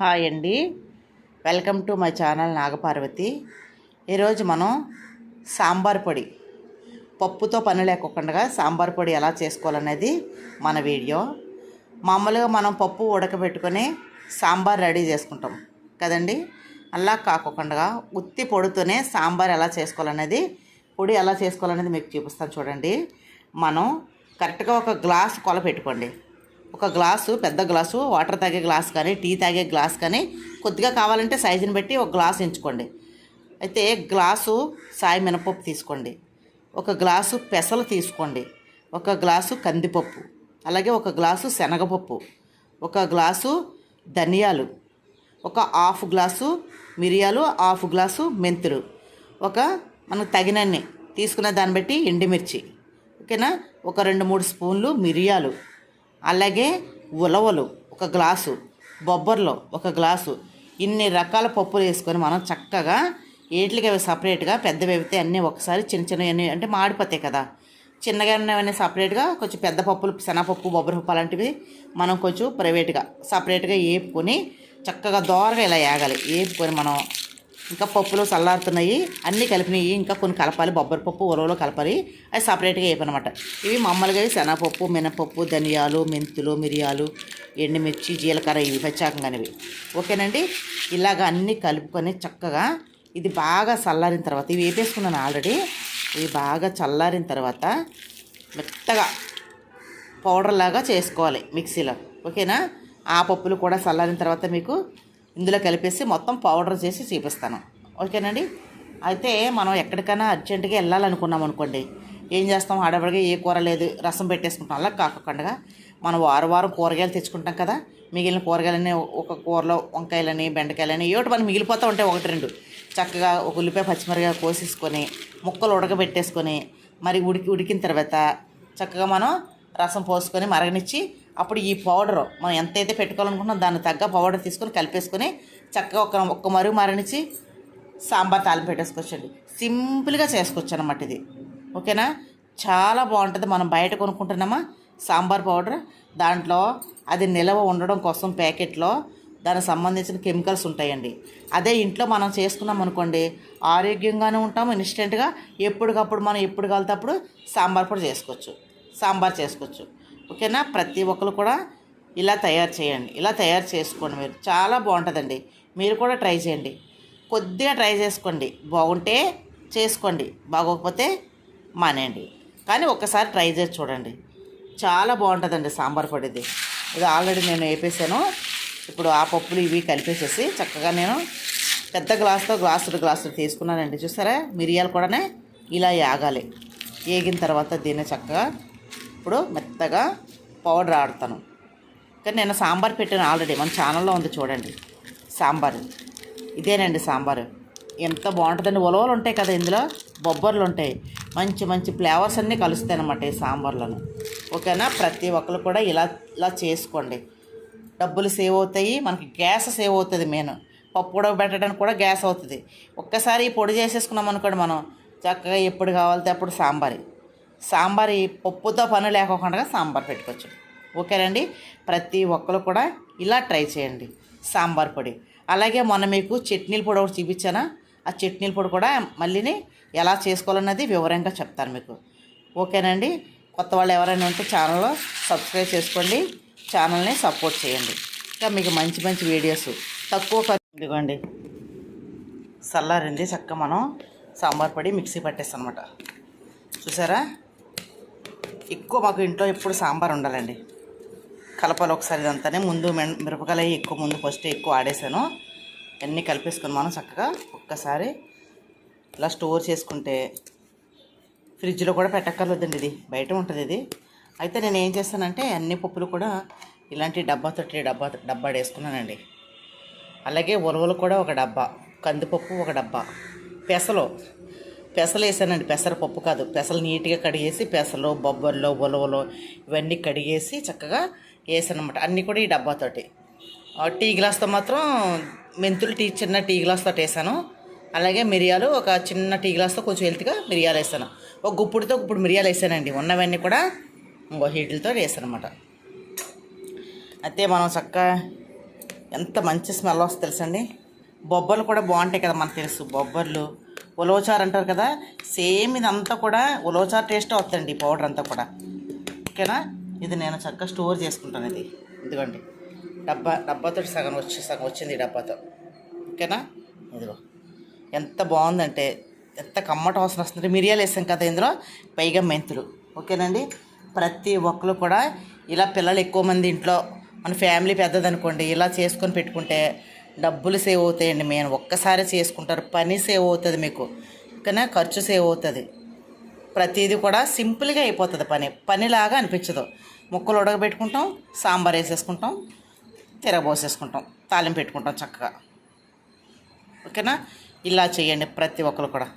Hi అండి. Welcome to my channel Nagaparvathi. ఈరోజు మనం సాంబార్ పొడి పప్పుతో పని లేకుండా సాంబార్ పొడి ఎలా చేసుకోవాలనేది మన వీడియో. మామూలుగా మనం పప్పు ఉడకబెట్టుకొని సాంబార్ రెడీ చేసుకుంటాం కదండి. అలా కాకుండా ఉత్తి పొడితోనే సాంబార్ ఎలా చేసుకోవాలనేది పొడి ఎలా చేసుకోవాలనేది మీకు చూపిస్తాను చూడండి. మనం కరెక్ట్గా ఒక గ్లాస్ కొల పెట్టుకోండి ఒక గ్లాసు పెద్ద గ్లాసు వాటర్ తాగే గ్లాస్ కానీ టీ తాగే గ్లాస్ కానీ కొద్దిగా కావాలంటే సైజుని బట్టి ఒక గ్లాస్ ఎంచుకోండి. అయితే గ్లాసు సాయి మినపప్పు తీసుకోండి. ఒక గ్లాసు పెసలు తీసుకోండి. ఒక గ్లాసు కందిపప్పు. అలాగే ఒక గ్లాసు శనగపప్పు. ఒక గ్లాసు ధనియాలు. ఒక హాఫ్ గ్లాసు మిరియాలు హాఫ్ గ్లాసు మెంతులు. ఒక మనకు తగినన్ని తీసుకున్న దాన్ని బట్టి ఎండుమిర్చి. ఓకేనా? ఒక రెండు మూడు స్పూన్లు మిరియాలు. అలాగే ఉలవలు ఒక గ్లాసు బొబ్బర్లు ఒక గ్లాసు ఇన్ని రకాల పప్పులు వేసుకొని మనం చక్కగా ఏట్లకి అవి సపరేట్గా పెద్దవి అయితే అన్నీ ఒకసారి చిన్న చిన్నవి అంటే మాడిపోతాయి కదా. చిన్నగా ఉన్నవన్నీ సపరేట్గా కొంచెం పెద్ద పప్పులు శనగపప్పు బొబ్బరి పప్పు అలాంటివి మనం కొంచెం ప్రైవేట్గా సపరేట్గా వేపుకొని చక్కగా దోరగా ఇలా వేగాలి వేపుకొని మనం ఇంకా పప్పులు చల్లారుతున్నాయి అన్నీ కలిపినాయి. ఇంకా కొన్ని కలపాలి బొబ్బరి పప్పు ఉలవలో కలపాలి. అది సపరేట్గా వేపనమాట ఇవి మామూలుగా శనగపప్పు మినపప్పు ధనియాలు మెంతులు మిరియాలు ఎండుమిర్చి జీలకర్ర ఇవి పచ్చాకంగానివి. ఓకేనండి? ఇలాగ అన్నీ కలుపుకొని చక్కగా ఇది బాగా చల్లారిన తర్వాత ఇవి వేపేసుకున్నాను ఆల్రెడీ. ఇవి బాగా చల్లారిన తర్వాత మెత్తగా పౌడర్ లాగా చేసుకోవాలి మిక్సీలో. ఓకేనా? ఆ పప్పులు కూడా చల్లారిన తర్వాత మీకు ఇందులో కలిపేసి మొత్తం పౌడర్ చేసి చూపిస్తాను. ఓకేనండి? అయితే మనం ఎక్కడికైనా అర్జెంటుగా వెళ్ళాలనుకున్నాం అనుకోండి ఏం చేస్తాం? హడావిడిగా ఏ కూర లేదు రసం పెట్టేసుకుంటాం. అలా కాకుండా మనం వారం వారం కూరగాయలు తెచ్చుకుంటాం కదా మిగిలిన కూరగాయలని ఒక కూరలో వంకాయలని బెండకాయలని ఏమిటి మనం మిగిలిపోతూ ఉంటాయి ఒకటి రెండు. చక్కగా ఒక ఉల్లిపాయ పచ్చిమిరకాయ కోసేసుకొని ముక్కలు ఉడకబెట్టేసుకొని మరి ఉడికి ఉడికిన తర్వాత చక్కగా మనం రసం పోసుకొని మరగనిచ్చి అప్పుడు ఈ పౌడరు మనం ఎంతైతే పెట్టుకోవాలనుకుంటున్నాం దాన్ని తగ్గ పౌడర్ తీసుకొని కలిపేసుకొని చక్కగా ఒక ఒక్క మరుగు మరణించి సాంబార్ తాలింపు పెట్టేసుకోవచ్చండి. సింపుల్గా చేసుకోవచ్చు అనమాట ఇది. ఓకేనా? చాలా బాగుంటుంది. మనం బయట కొనుక్కుంటున్నామా సాంబార్ పౌడర్. దాంట్లో అది నిలవ ఉండడం కోసం ప్యాకెట్లో దానికి సంబంధించిన కెమికల్స్ ఉంటాయండి. అదే ఇంట్లో మనం చేసుకున్నాం అనుకోండి ఆరోగ్యంగానే ఉంటాము ఇన్స్టెంట్గా ఎప్పటికప్పుడు మనం ఎప్పుడు కలితేప్పుడు సాంబార్ పొడి చేసుకోవచ్చు. సాంబార్ చేసుకోవచ్చు. ఓకేనా? ప్రతి ఒక్కరు కూడా ఇలా తయారు చేయండి. ఇలా తయారు చేసుకోండి మీరు. చాలా బాగుంటుందండి. మీరు కూడా ట్రై చేయండి. కొద్దిగా ట్రై చేసుకోండి. బాగుంటే చేసుకోండి. బాగోకపోతే మానేయండి. కానీ ఒక్కసారి ట్రై చేసి చూడండి. చాలా బాగుంటుందండి సాంబార్ పొడిది ఇది. ఆల్రెడీ నేను వేపేసాను. ఇప్పుడు ఆ పప్పులు ఇవి కలిపేసేసి చక్కగా నేను పెద్ద గ్లాసుతో గ్లాసులు గ్లాసులు తీసుకున్నానండి. చూసారా? మిరియాలు కూడానే ఇలా యాగాలి. ఏగిన తర్వాత దీన్ని చక్కగా ఇప్పుడు మెత్తగా పౌడర్ ఆడతాను. కానీ నేను సాంబార్ పెట్టాను ఆల్రెడీ మన ఛానల్లో ఉంది చూడండి. సాంబార్. ఇదేనండి సాంబారు. ఎంత బాగుంటుందండి. ఉలవలు ఉంటాయి కదా ఇందులో బొబ్బర్లు ఉంటాయి. మంచి మంచి ఫ్లేవర్స్ అన్నీ కలుస్తాయి అన్నమాట ఈ సాంబార్లను. ఓకేనా? ప్రతి ఒక్కరు కూడా ఇలా ఇలా చేసుకోండి. డబ్బులు సేవ్ అవుతాయి మనకి గ్యాస్ సేవ్ అవుతుంది మెయిన్. పప్పు పెట్టడానికి కూడా గ్యాస్ అవుతుంది. ఒక్కసారి పొడి చేసేసుకున్నాం అనుకోండి మనం చక్కగా ఎప్పుడు కావాలితే అప్పుడు సాంబారి. సాంబార్ ఈ పప్పుతో పని లేకోకుండా సాంబార్ పెట్టుకోవచ్చు. ఓకేనండి ప్రతి ఒక్కరు కూడా ఇలా ట్రై చేయండి సాంబార్ పొడి. అలాగే మొన్న మీకు చట్నీల పొడి ఒకటి చూపించానా? ఆ చట్నీల పొడి కూడా మళ్ళీని ఎలా చేసుకోవాలన్నది వివరంగా చెప్తాను మీకు. ఓకేనండి కొత్త వాళ్ళు ఎవరైనా ఉంటే ఛానల్లో సబ్స్క్రైబ్ చేసుకోండి ఛానల్ని సపోర్ట్ చేయండి. ఇంకా మీకు మంచి మంచి వీడియోస్ తక్కువ ఇదిగోండి. చల్లారింది చక్క మనం సాంబార్ పొడి మిక్సీ పట్టేస్తాం అనమాట చూసారా? ఎక్కువ మాకు ఇంట్లో ఎప్పుడు సాంబార్ ఉండాలండి. కలపాలి ఒకసారి ఇదంతానే. ముందు మె మిరపకాయలు ఎక్కువ ముందు ఫస్ట్ ఎక్కువ ఆడేసాను. అన్నీ కలిపేసుకున్నాను మనం చక్కగా ఒక్కసారి. ఇలా స్టోర్ చేసుకుంటే ఫ్రిడ్జ్లో కూడా పెట్టక్కర్లేదండి ఇది. బయట ఉంటుంది ఇది. అయితే నేను ఏం చేస్తానంటే అన్ని పప్పులు కూడా ఇలాంటి డబ్బా తొట్టి డబ్బా డబ్బా వేసుకున్నానండి అలాగే ఉలవలు కూడా ఒక డబ్బా. కందిపప్పు ఒక డబ్బా. పెసలు పెసలు వేసానండి పెసరపప్పు కాదు. పెసలు నీట్గా కడిగేసి పెసలు బొబ్బర్లు ఉలవలు ఇవన్నీ కడిగేసి చక్కగా వేసానమాట అన్నీ కూడా ఈ డబ్బాతోటి. ఆ టీ గ్లాస్తో మాత్రం మెంతులు టీ చిన్న టీ గ్లాస్తో వేసాను. అలాగే మిరియాలు ఒక చిన్న టీ గ్లాస్తో కొంచెం హెల్త్గా మిరియాలు వేసాను. ఒక గుప్పుడుతో గుప్పుడు మిరియాలు వేసానండి. ఉన్నవన్నీ కూడా ఇంకో హీట్లతో వేసాను అనమాట అయితే మనం చక్కగా ఎంత మంచి స్మెల్ వస్తుంది తెలుసండి? బొబ్బర్లు కూడా బాగుంటాయి కదా మనకు తెలుసు. బొబ్బర్లు ఉలవచారు అంటారు కదా సేమ్ ఇదంతా కూడా ఉలవచారు టేస్ట్ వస్తుందండి ఈ పౌడర్ అంతా కూడా. ఓకేనా? ఇది నేను చక్కగా స్టోర్ చేసుకుంటాను ఇది. ఇదిగోండి. డబ్బా డబ్బాతో సగం వచ్చి సగం వచ్చింది ఈ డబ్బాతో. ఓకేనా? ఇదిగో. ఎంత బాగుందంటే ఎంత కమ్మట వాసన వస్తుంది మిరియాలు వేసాం కదా ఇందులో పైగా మెంతులు. ఓకేనండి? ప్రతి ఒక్కరు కూడా ఇలా పిల్లలు ఎక్కువ మంది ఇంట్లో మన ఫ్యామిలీ పెద్దదనుకోండి ఇలా చేసుకొని పెట్టుకుంటే డబ్బులు సేవ్ అవుతాయండి మేము ఒక్కసారి చేసుకుంటారు. పని సేవ్ అవుతుంది మీకు. ఓకేనా ఖర్చు సేవ్ అవుతుంది. ప్రతిదీ కూడా సింపుల్గా అయిపోతుంది పని. పనిలాగా అనిపించదు. ముక్కలు ఉడకబెట్టుకుంటాం సాంబార్ వేసేసుకుంటాం తిరగబోసేసుకుంటాం తాలింపు పెట్టుకుంటాం చక్కగా. ఓకేనా? ఇలా చేయండి ప్రతి ఒక్కరు కూడా.